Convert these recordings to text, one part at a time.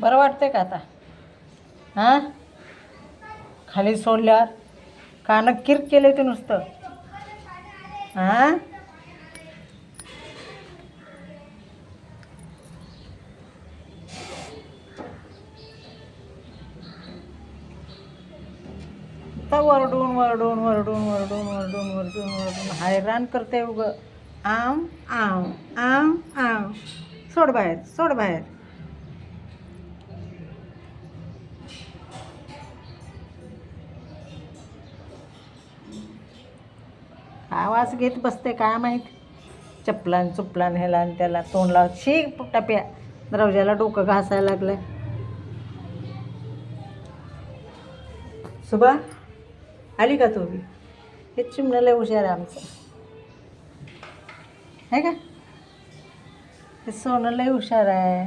बरं वाटतंय का आता? हां? खाली सोडल्यावर? कानं किर केले ते नुसतं. हां? वरडून वरडून वरडून वरडून वरडून वरडून वरडून. हैराण करते उग. आम आम आम आम. सोड बाहेर सोड बाहेर. आवाज घेत बसते काय माहीत? चपलान चुपलान ह्याला आणि त्याला तोंड लावत शी टप्या. दरवाजाला डोकं घासायला लागलं सुबा आली का तू हे चिमणं हुशार आहे आमचं. आहे का? हे सोनं लय हुशार आहे.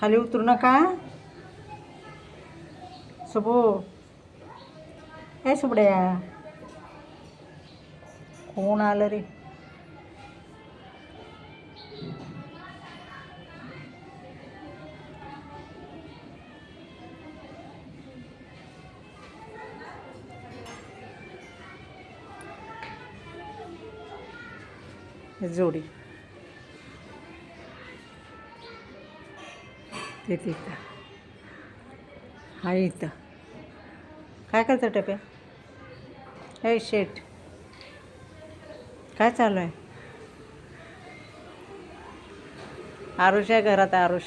खाली उतरू नका. सुबू हे सुबड्या कोण आलं रे हे जोडी ते तिथं हा इथं. काय करतं टप्या? हे शेट. काय चालू आहे? आरुष आहे घरात आरुष.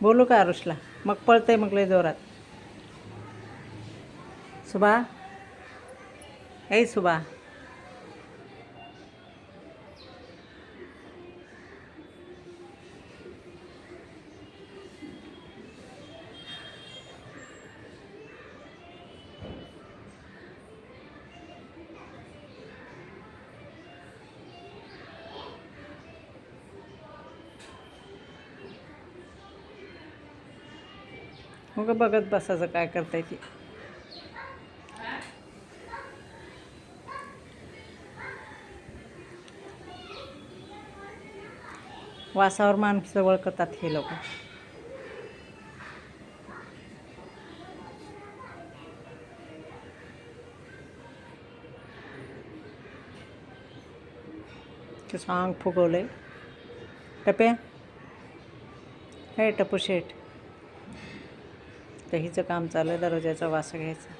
बोलू का आरुषला? मग पळतंय मग लय जोरात. सुबा ऐ सुबा मग बघत बसायचं काय करताय ते. वासावर माणसं वळखतात हे लोक. सांग फुगवलं फुगवलंय. टप्या. हे टपू शेठ. तर हिचं काम चालू आहे दरवाजाचा वास घ्यायचा.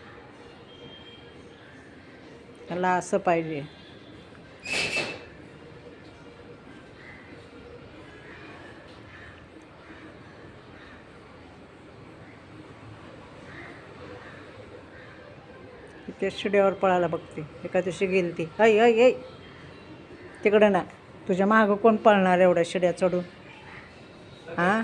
त्याला असं पाहिजे. ते शिड्यावर पळायला बघते एका दिवशी गेली ती ऐ ऐ ऐ तिकडं ना. तुझ्या मागं कोण पळणार एवढ्या शिड्या चढून? हां?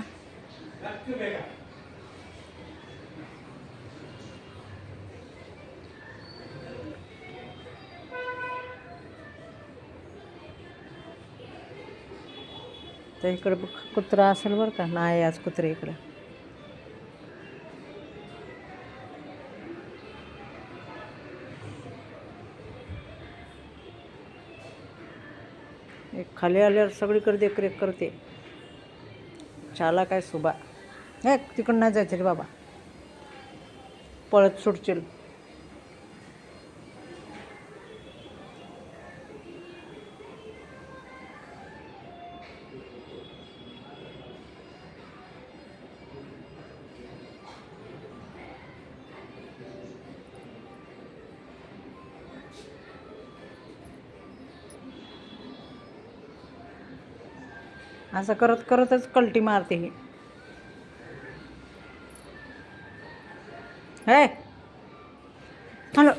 तर इकडं कुत्रा असेल बरं का? नाही आज कुत्रे इकडं. एक खाली आल्यावर सगळीकडे देखरेख करते. शाला काय सुबा. हे तिकडं नाही जायचं रे बाबा. पळत सुटशील. असं करत करतच कलटी मारते ही. हे. हॅलो.